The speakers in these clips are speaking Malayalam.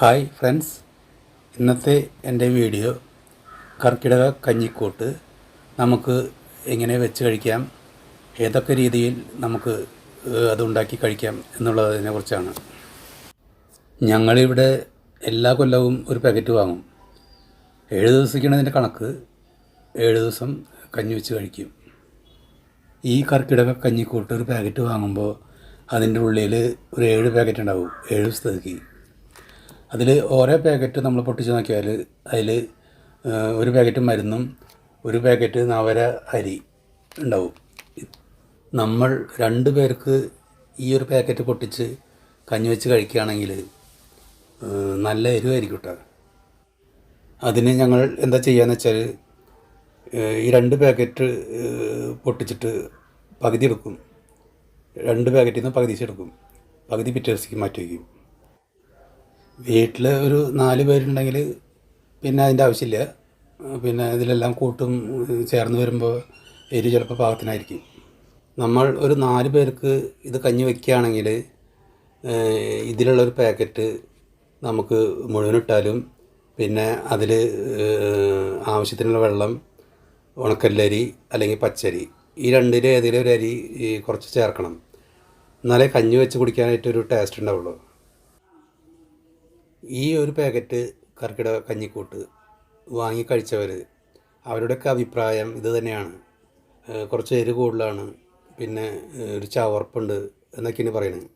Hi friends. ഇന്നത്തെ എന്റെ വീഡിയോ കർക്കിടക കഞ്ഞിക്കൂട്ട്. നമുക്ക് എങ്ങനെ വെച്ച് കഴിക്കാം ഏതൊക്കെ രീതിയിൽ നമുക്ക് അതുണ്ടാക്കി കഴിക്കാം എന്നുള്ളതിനെ കുറിച്ചാണ്. ഞങ്ങളിവിടെ എല്ലാ കൊല്ലവും ഒരു പാക്കറ്റ് വാങ്ങും. ഏഴ് ദിവസത്തേക്കാണ് കണക്ക്. ഏഴ് ദിവസം കഞ്ഞി വെച്ച് കഴിക്കും. ഈ കർക്കിടക കഞ്ഞിക്കൂട്ട് ഒരു പാക്കറ്റ് വാങ്ങുമ്പോൾ അതിന്റെ ഉള്ളിൽ ഒരു ഏഴ് പാക്കറ്റ് ഉണ്ടാവും. ഏഴ് ദിവസത്തേക്ക്. അതിൽ ഓരോ പാക്കറ്റ് നമ്മൾ പൊട്ടിച്ച് നോക്കിയാൽ അതിൽ ഒരു പാക്കറ്റ് മരുന്നും ഒരു പാക്കറ്റ് നവര അരി ഉണ്ടാവും. നമ്മൾ രണ്ട് പേർക്ക് ഈ ഒരു പാക്കറ്റ് പൊട്ടിച്ച് കഞ്ഞി വെച്ച് കഴിക്കുകയാണെങ്കിൽ നല്ല എരിവായിരിക്കും കേട്ടോ അതിന് ഞങ്ങൾ എന്താ ചെയ്യുകയെന്ന് വെച്ചാൽ ഈ രണ്ട് പാക്കറ്റ് പൊട്ടിച്ചിട്ട് പകുതി എടുക്കും. രണ്ട് പാക്കറ്റിൽ നിന്ന് പകുതി എടുക്കും. പകുതി പിറ്റേ ദിവസത്തേക്ക് മാറ്റി വയ്ക്കും. വീട്ടിൽ ഒരു നാല് പേരുണ്ടെങ്കിൽ പിന്നെ അതിന്റെ ആവശ്യമില്ല. പിന്നെ ഇതിലെല്ലാം കൂട്ടും ചേർന്ന് വരുമ്പോൾ എരി ചിലപ്പോൾ പാകത്തിനായിരിക്കും. നമ്മൾ ഒരു നാല് പേർക്ക് ഇത് കഞ്ഞി വയ്ക്കുകയാണെങ്കിൽ ഇതിലുള്ളൊരു പാക്കറ്റ് നമുക്ക് മുഴുവനിട്ടാലും പിന്നെ അതിൽ ആവശ്യത്തിനുള്ള വെള്ളം ഉണക്കല്ലരി അല്ലെങ്കിൽ പച്ചരി ഈ രണ്ടിൽ ഏതെങ്കിലും ഒരു അരി കുറച്ച് ചേർക്കണം. എന്നാലേ കഞ്ഞി വെച്ച് കുടിക്കാനായിട്ട് ഒരു ടേസ്റ്റ് ഉണ്ടാവുള്ളൂ. ഈ ഒരു പാക്കറ്റ് കർക്കിടക കഞ്ഞിക്കൂട്ട് വാങ്ങി കഴിച്ചവർ അവരുടെയൊക്കെ അഭിപ്രായം ഇത് തന്നെയാണ്. കുറച്ച് എരി കൂടുതലാണ് പിന്നെ ഒരു ചവർപ്പുണ്ട് എന്നൊക്കെയാണ് പറയുന്നത്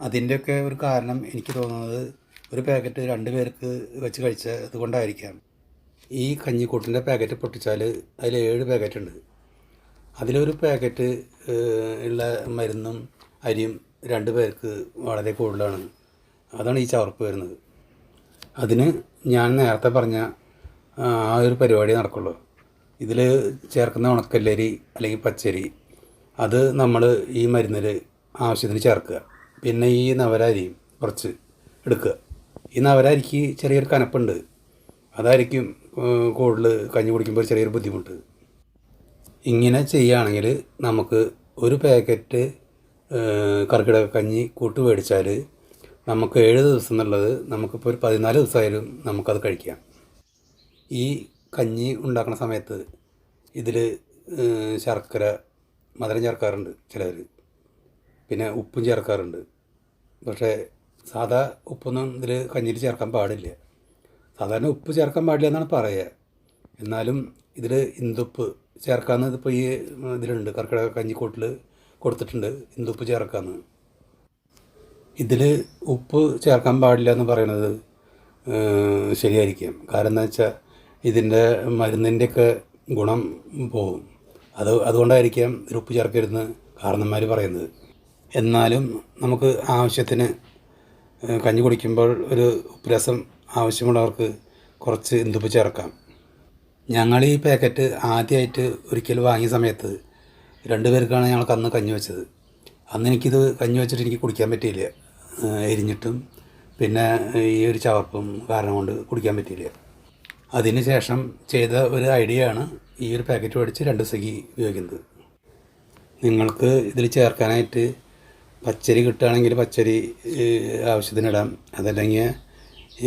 അതിന്റെയൊക്കെ ഒരു കാരണം എനിക്ക് തോന്നുന്നത് ഒരു പാക്കറ്റ് രണ്ട് പേർക്ക് വെച്ച് കഴിച്ചത് കൊണ്ടായിരിക്കാം. ഈ കഞ്ഞിക്കൂട്ടിന്റെ പാക്കറ്റ് പൊട്ടിച്ചാൽ അതിൽ ഏഴ് പാക്കറ്റ് ഉണ്ട് അതിലൊരു പാക്കറ്റ് ഉള്ള മരുന്നും അരിയും രണ്ട് പേർക്ക് വളരെ കൂടുതലാണ്. അതാണ് ഈ ചവർപ്പ് വരുന്നത്. അതിന് ഞാൻ നേരത്തെ പറഞ്ഞ ആ ഒരു പരിപാടി നടക്കുള്ളൂ. ഇതിൽ ചേർക്കുന്ന ഉണക്കല്ലരി അല്ലെങ്കിൽ പച്ചരി അത് നമ്മൾ ഈ മരുന്നിൽ ആവശ്യത്തിന് ചേർക്കുക. പിന്നെ ഈ നവരാരിയും കുറച്ച് എടുക്കുക. ഈ നവരാരിക്ക് ചെറിയൊരു കനപ്പുണ്ട്. അതായിരിക്കും കൂടുതൽ കഞ്ഞി കുടിക്കുമ്പോൾ ചെറിയൊരു ബുദ്ധിമുട്ട്. ഇങ്ങനെ ചെയ്യുകയാണെങ്കിൽ നമുക്ക് ഒരു പാക്കറ്റ് കർക്കിടക കഞ്ഞി കൂട്ട് മേടിച്ചാൽ നമുക്ക് ഏഴ് ദിവസം എന്നുള്ളത് നമുക്കിപ്പോൾ ഒരു പതിനാല് ദിവസമായാലും നമുക്കത് കഴിക്കാം. ഈ കഞ്ഞി ഉണ്ടാക്കുന്ന സമയത്ത് ഇതിൽ ശർക്കര മധുരം ചേർക്കാറുണ്ട് ചിലർ പിന്നെ ഉപ്പും ചേർക്കാറുണ്ട്. പക്ഷേ സാധാ ഉപ്പൊന്നും ഇതിൽ കഞ്ഞിയിൽ ചേർക്കാൻ പാടില്ല. സാധാരണ ഉപ്പ് ചേർക്കാൻ പാടില്ല എന്നാണ് പറയുക എന്നാലും ഇതിൽ ഇന്ദുപ്പ് ചേർക്കാമെന്ന് ഇതിപ്പോൾ ഈ ഇതിലുണ്ട്. കർക്കിടക കഞ്ഞിക്കൂട്ടിൽ കൊടുത്തിട്ടുണ്ട് ഇന്ദുപ്പ് ചേർക്കാമെന്ന് ഇതിൽ ഉപ്പ് ചേർക്കാൻ പാടില്ല എന്ന് പറയുന്നത് ശരിയായിരിക്കും. കാരണം എന്താ വെച്ചാൽ ഇതിന്റെ മരുന്നിന്റെയൊക്കെ ഗുണം പോകും. അത് അതുകൊണ്ടായിരിക്കാം ഇതിൽ ഉപ്പ് ചേർക്കരുതെന്ന് കാരണന്മാർ പറയുന്നത്. എന്നാലും നമുക്ക് ആവശ്യത്തിന് കഞ്ഞി കുടിക്കുമ്പോൾ ഒരു ഉപ്പ് രസം ആവശ്യമുള്ളവർക്ക് കുറച്ച് ഇന്തുപ്പ് ചേർക്കാം. ഞങ്ങൾ ഈ പാക്കറ്റ് ആദ്യമായിട്ട് ഒരിക്കൽ വാങ്ങിയ സമയത്ത് രണ്ട് പേർക്കാണ് ഞങ്ങൾക്ക് അന്ന് കഞ്ഞി വെച്ചത്. അന്ന് എനിക്കിത് കഞ്ഞി വെച്ചിട്ട് എനിക്ക് കുടിക്കാൻ പറ്റിയില്ല. എരിഞ്ഞിട്ടും പിന്നെ ഈ ഒരു ചവർപ്പും കാരണം കൊണ്ട് കുടിക്കാൻ പറ്റിയില്ല. അതിന് ശേഷം ചെയ്ത ഒരു ഐഡിയ ആണ് ഈ ഒരു പാക്കറ്റ് മേടിച്ച് രണ്ട് ദിവസത്തേക്ക് ഉപയോഗിക്കുന്നത്. നിങ്ങൾക്ക് ഇതിൽ ചേർക്കാനായിട്ട് പച്ചരി കിട്ടുകയാണെങ്കിൽ പച്ചരി ആവശ്യത്തിനിടാം അതല്ലെങ്കിൽ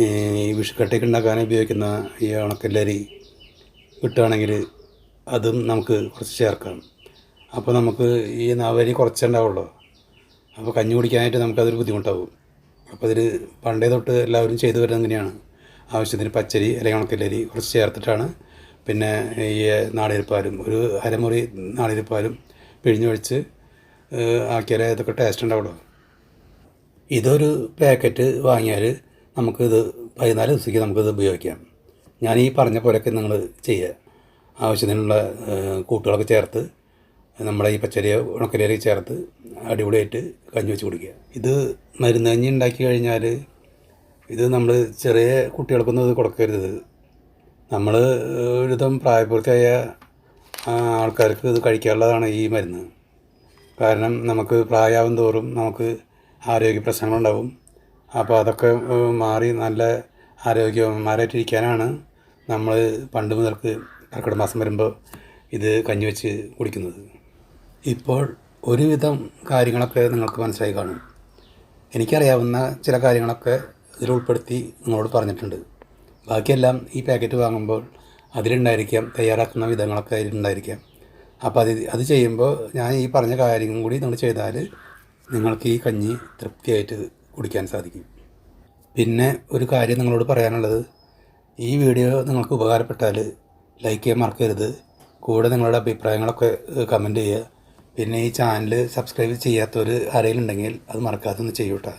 ഈ വിഷുക്കട്ടയ്ക്ക് ഉണ്ടാക്കാൻ ഉപയോഗിക്കുന്ന ഈ ഉണക്കല്ലരി കിട്ടുകയാണെങ്കിൽ അതും നമുക്ക് കുറച്ച് ചേർക്കാം. അപ്പോൾ നമുക്ക് ഈ നാവരി കുറച്ചേ ഉണ്ടാവുള്ളൂ. അപ്പോൾ കഞ്ഞി കുടിക്കാനായിട്ട് നമുക്കതൊരു ബുദ്ധിമുട്ടാവും. അപ്പോൾ ഇതിൽ പണ്ടേ തൊട്ട് എല്ലാവരും ചെയ്തു വരുന്നത് അങ്ങനെയാണ് ആവശ്യത്തിന് പച്ചരി അല്ലെങ്കിൽ ഉണക്കല്ലരി കുറച്ച് ചേർത്തിട്ടാണ്. പിന്നെ ഈ നാളികേരപ്പാലും ഒരു അരമുറി നാളികേരപ്പാലും പിഴിഞ്ഞൊഴിച്ച് ആക്കിയാൽ ഇതൊക്കെ ടേസ്റ്റ് ഉണ്ടാവുള്ളൂ. ഇതൊരു പാക്കറ്റ് വാങ്ങിയാൽ നമുക്കിത് പതിനാല് ദിവസത്തേക്ക് നമുക്കിത് ഉപയോഗിക്കാം. ഞാൻ ഈ പറഞ്ഞ പോലെയൊക്കെ നിങ്ങൾ ചെയ്യുക ആവശ്യത്തിനുള്ള കൂട്ടുകളൊക്കെ ചേർത്ത് നമ്മുടെ ഈ പച്ചരി ഉണക്കരി ചേർത്ത് അടിപൊളിയായിട്ട് കഞ്ഞി വെച്ച് കുടിക്കുക. ഇത് മരുന്ന് കഞ്ഞി ഉണ്ടാക്കി കഴിഞ്ഞാൽ ഇത് നമ്മൾ ചെറിയ കുട്ടികൾക്കൊന്നും ഇത് കൊടുക്കരുത്. നമ്മൾ ഒരുവിധം പ്രായപൂർത്തിയായ ആൾക്കാർക്ക് ഇത് കഴിക്കാനുള്ളതാണ് ഈ മരുന്ന്. കാരണം നമുക്ക് പ്രായമാവും തോറും നമുക്ക് ആരോഗ്യ പ്രശ്നങ്ങളുണ്ടാവും. അപ്പോൾ അതൊക്കെ മാറി നല്ല ആരോഗ്യവാന്മാരായിട്ടിരിക്കാനാണ് നമ്മൾ പണ്ട് മുതൽക്ക് കർക്കിടക മാസം വരുമ്പോൾ ഇത് കഞ്ഞി വെച്ച് കുടിക്കുന്നത്. ഇപ്പോൾ ഒരുവിധം കാര്യങ്ങളൊക്കെ നിങ്ങൾക്ക് മനസ്സിലായി കാണും. എനിക്കറിയാവുന്ന ചില കാര്യങ്ങളൊക്കെ ഇതിൽ ഉൾപ്പെടുത്തി നിങ്ങളോട് പറഞ്ഞിട്ടുണ്ട്. ബാക്കിയെല്ലാം ഈ പാക്കറ്റ് വാങ്ങുമ്പോൾ അതിലുണ്ടായിരിക്കാം തയ്യാറാക്കുന്ന വിധങ്ങളൊക്കെ അതിലുണ്ടായിരിക്കാം. അപ്പോൾ അത് അത് ചെയ്യുമ്പോൾ ഞാൻ ഈ പറഞ്ഞ കാര്യം കൂടി നിങ്ങൾ ചെയ്താൽ നിങ്ങൾക്ക് ഈ കഞ്ഞി തൃപ്തിയായിട്ട് കുടിക്കാൻ സാധിക്കും. പിന്നെ ഒരു കാര്യം നിങ്ങളോട് പറയാനുള്ളത് ഈ വീഡിയോ നിങ്ങൾക്ക് ഉപകാരപ്പെട്ടാൽ ലൈക്ക് ചെയ്യാൻ മറക്കരുത്. കൂടെ നിങ്ങളുടെ അഭിപ്രായങ്ങളൊക്കെ കമന്റ് ചെയ്യുക. പിന്നെ ഈ ചാനൽ സബ്സ്ക്രൈബ് ചെയ്യാത്തവർ ആരെങ്കിലും ഉണ്ടെങ്കിൽ അത് മറക്കാതെ ഒന്ന് ചെയ്യൂട്ടാ.